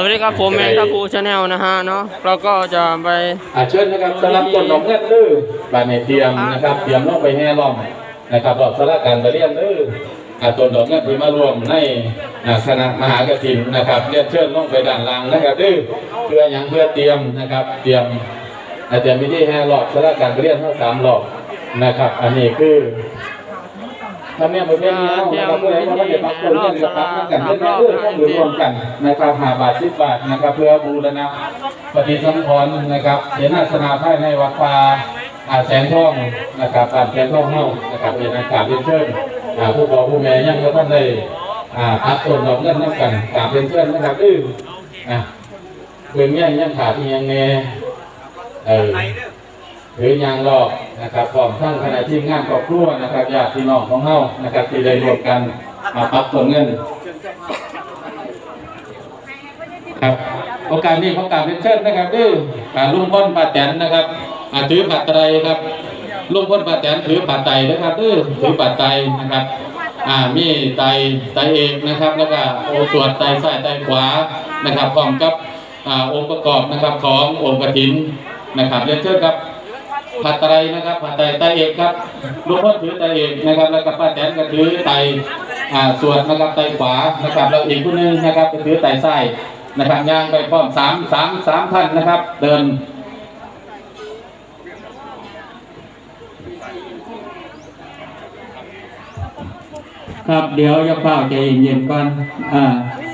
สวัสดีครับผมแมงทัพูชาแนลนะฮะเนาะเราก็จะไปอาเชิญนะครับสำหรับต้นดอกเงินลื้อบานในเตียมนะครับเตียมลงไปแห่ล้อมนะครับรอบสารการประเรียนลืออาต้นดอกเงินที่มารวมในอ่าคณะมหากฐินนะครับเรียนเชิญลงไปด้านล่างนะครับลื้อเพื่อหยังเพื่อเตรียมนะครับ เตรียมอาเตรียมพิธีแห่รอบสารการประเรียนทั้งสามรอบนะครับ อันนี้คือ ทำเนี่ยมือเพียงนี้นะครับเพื่อให้ว่าเราจะปักต้นเงินกับปักกันเพื่อเพื่อต้องรวมกันนะครับหาบาทสิบบาทนะครับ เพื่อบูรณะปฏิสังขรณ์นะครับเสนาสนาภายในวัดป่าอาแสนทองนะครับปาแสนทองเฮานะครับเป็นอากาศเรียนเชิญผู้บอกผู้แม่ยังก็ต้องได้อ่าพักตนดอกเงินน้ำกันกราบเรียนเชิญนะครับอื้ออะเพื่อนยังยังขาดยังแน่เออ หรือยังรอบนะครับพร้อมทั้งคณะทีมงานครอบครัวนะครับญาติพี่น้องของเฮานะครับที่ได้รวมกันมาพักตนเงินครับโอกาสนี้ขอกราบเรียนเชิญนะครับดื้ออ่าลุงพ้นป้าแตนนะครับอาถือปัตไตรครับลุงพ้นป้าแตนถือปัตไตรนะครับดื้อถือปัตไตรนะครับอ่ามีไตไตเอกนะครับ แล้วก็โอสวดไตซ้ายไตขวานะครับพร้อมกับอ่าองค์ประกอบนะครับขององค์กฐินนะครับเรียนเชิญครับ ปัตไตรนะครับปัตไตรไตเอกครับลุงพ้นถือไตเอกนะครับ แล้วก็ป้าแตนก็ถือไตอ่าสวดนะครับไตขวานะครับแล้วอีกผู้นึงนะครับก็ถือไตซ้นะครับย่างไปพร้อมสามสามสามท่านนะครับ เดินครับเดี๋ยวจะเฝ้าใจเย็นๆก่อนอ่า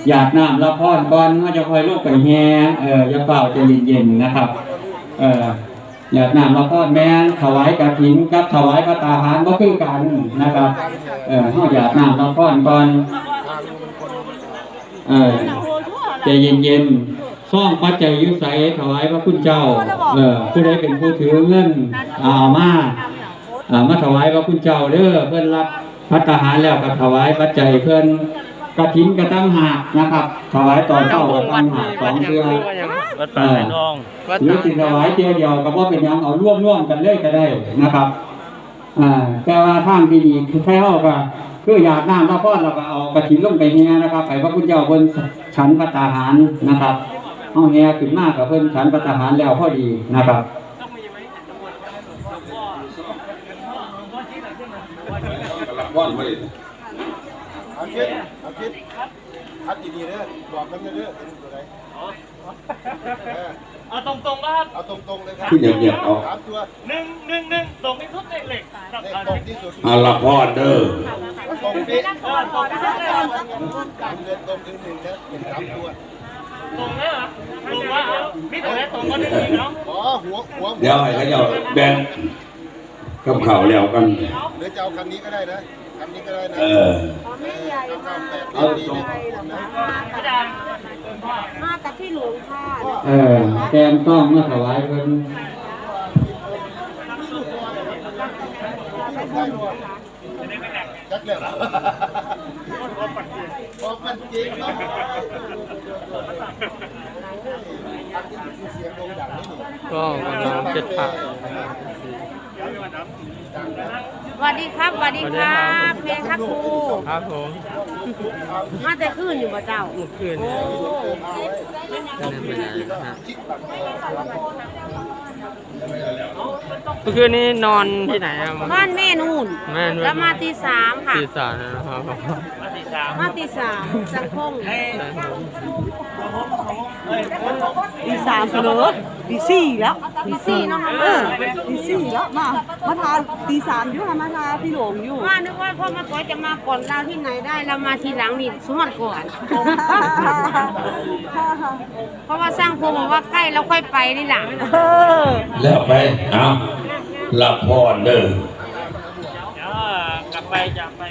หยาดน้ำละพอนก่อนว่าจะคอยลูกไปแห่เออจะเฝ้าใจเย็นๆนะครับ เออ หยาดน้ำละพอนแม่ถวายกฐินกับถวายพระตาหารก็คือกันนะครับ เออเฮาหยาดน้ำละพอนก่อนเออใจเย็นๆซ่องปัจจัยยุใสถวายพระคุณเจ้า เออผู้ใดเป็นผู้ถือเงินอามาอ่ามาถวายพระคุณเจ้าเด้อเพื่อนรับพัฒหารแล้วก็ถวายปัจจัยเพื่อน กระถินกระตั้งหากนะครับถวายตอนเช้ากระตั้งหากสองเดือนวัดป่าไหนทองวัดหรือป่าสิถวายเทียเดียวก็บ่เป็นหยังเอาร่วมร่วมๆกันเลยก็ได้นะครับอ่าแต่ว่าทางที่ดีคือแค่เฮาก็คืออยากน้ำพระพรเราก็เอากระถินลงไปแห่นะครับไปพระคุณเจ้าเพิ่นฉันพระตาหารนะครับเฮาแห่ขึ้นมากับเพิ่นฉันพระตาหารแล้วพอดีนะครับ เอาคิดเอาคิดคัดดีๆเด้อบอกกันเด้อเป็นตัวไหนเออเอาตรงๆป่ะครับเอาตรงๆเลยครับขึ้นอย่างเงียบเอาสามตัวหนึ่งหนึ่งหนึ่งตรงที่สุดเลขเหล็กครับเลขเอาตรงที่สุดอาละพอดเด้อตรงนี้เออตรงที่สุดเลยครับสามเดือนตรงถึงหนึ่งนะเป็นสามตัวตรงเลยเหรอตรงว่าเอามีแต่ไหนตรงก็ได้อีกเนาะอ๋อหัวหัวเดี๋ยวให้เขาเจ้าแบ่งกับเขาวแล้วกันหรือจะเอาคันนี้ก็ได้นะคันนี้ก็ได้นะ เออเอาเก้าแปดเอาตรงอาจารย์มากับพี่หลวงค่ะเออแกมต้องมาถวายเพิ่นจักเลยบอกมันจริงเนาะเสียงโด่งดังนี่ก็กำลังเจ็ดผ่าส วัสดีครับสวัสดีครับเพลงครับครูครับผมมาแต่ขึ้นอยู่บ่เจ้าเมื่อคืนเนี่ เมื่อคืนนี้นอนที่ไหนอะบ้านแม่นู่นแม่น แล้วมาตีสามค่ะตีสามนะครับมาตีสามสังคงตีสามเสนอตีสี่แล้วตีสี่เนาะค่ะเออตีสี่แล้วมามาทานตีสามอยู่ค่ะมาทานพี่หลงอยู่ ว่านึกว่าพ่อมาตัวจะมาก่อนเราที่ไหนได้ เรามาทีหลังนี่สมมติก่อน เพราะว่าสร้างภูมิบอกว่าใกล้แล้วค่อยไปนี่หลังเออแล้วไปเอาละพอดเด้อเดี๋ยวกลับไปจะไป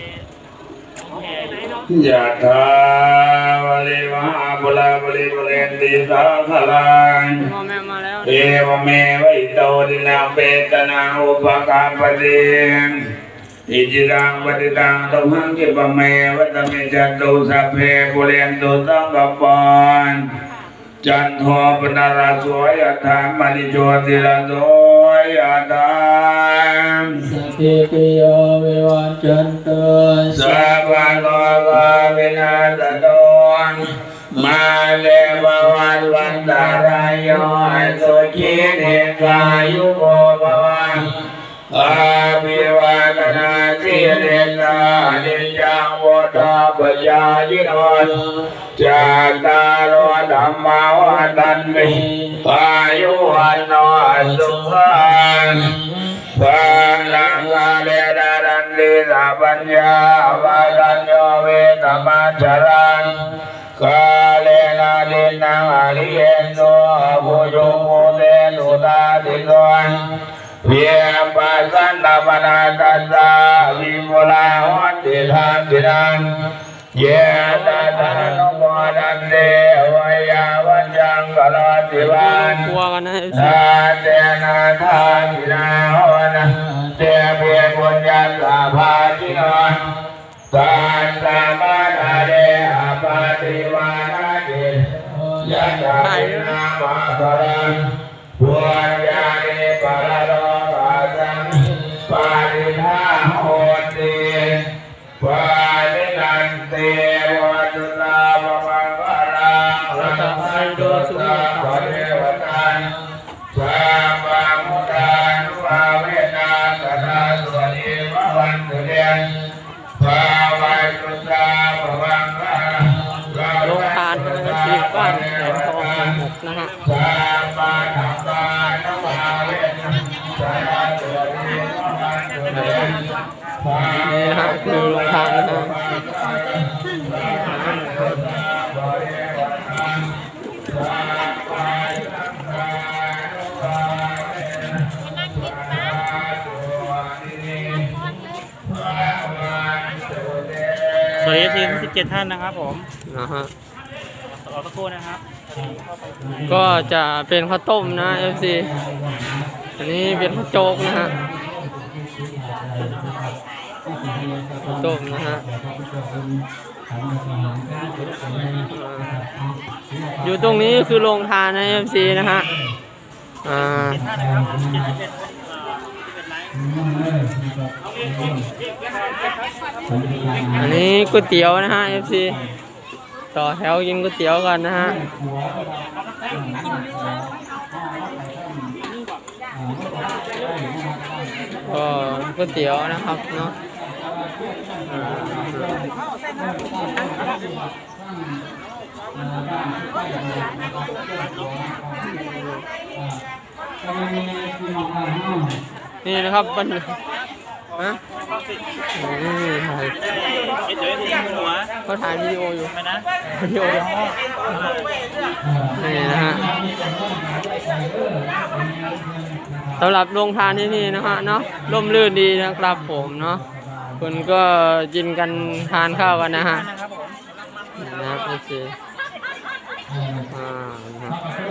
แห่ไหนเนาะยะถาวะลิวะหาบุลาบุริบุเรนติสาขลังพ่อแม่มาแล้วเอวเมวิโตดินาเปตนาอุปกาปเดงอิจิรังปฏิตังตุหังกิปะเมวัตเมจันตุสัพเพปุเรนตุตังกปาน จันโทปนาราสวยธรรมณิโชติระโสยธรรมสติปิโยวิวัจจันตุสัพพะโลกวินาศโตมาเลภวตรายโยสุขีเดกายุโกภวังอาภิวาทนาสิริสานิจังวุฒาปยายิโนจัตตารโอธรร มาวัฏันติอายุวันโนสุขังปาลังกาเลดารันลิสาปัญญาวารัญโยเวตมัจจรังกาเลนาลินังอริเยนโนภูจุโมเตนุตาติโนเพียปัสสันตปนาตัสสะวิมุลาหันติทานตินังเยตตานุโมดันเตวาวัจจังกลา ติวันกลัวกันนะ FC ทาเตนาทานินาโหนะเตเพียบุญญาสาภาจินนสันตามานาเดอปาติวานาจิยะตาปินามาสรังบุญญาเนปาระโร สุตาปะเรวตันสัมมามุตานุภาเวนะสนาสวนีมวันตุเรียนภาวัยตุตาภวังคะโรงทานนะ FC บ้านแหลมทองหมู่หกนะฮะสัมมาธัมมานุภาเวนะสนาสวนีมวันตุเรียนภานี่นะฮะคือโรงทานนะฮะ วัสดีทีม17 ท่านนะครับผมนะฮะรอสักครู่นะครับ ก็จะเป็นข้าวต้มนะ FC อันนี้เป็นข้าวโจ๊กนะฮะข้าวต้มนะฮะอ่าอยู่ตรงนี้คือโรงทานนะ FC นะฮะอ่า อันนี้ก๋วยเตี๋ยวนะฮะ FC ต่อแถวกินก๋วยเตี๋ยวกันนะฮะก็ก๋วยเตี๋ยวนะครับเนาะ นี่นะครับบันฮะนี่ถ่ายเดี๋ยวทีมหัวเขาถ่ายวิดีโออยู่ไปนะวิดีโออยู่นี่นะฮะสำหรับโรงทานที่นี่นะฮะเนาะร่มรื่นดีนะครับผมเนาะคนก็กินกันทานข้าวกันนะฮะนะครับผมนะครับโอเคอ่านะครับ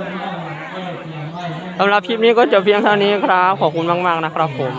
สำหรับคลิปนี้ก็จบเพียงเท่านี้ครับ ขอบคุณมาก ๆ นะครับผม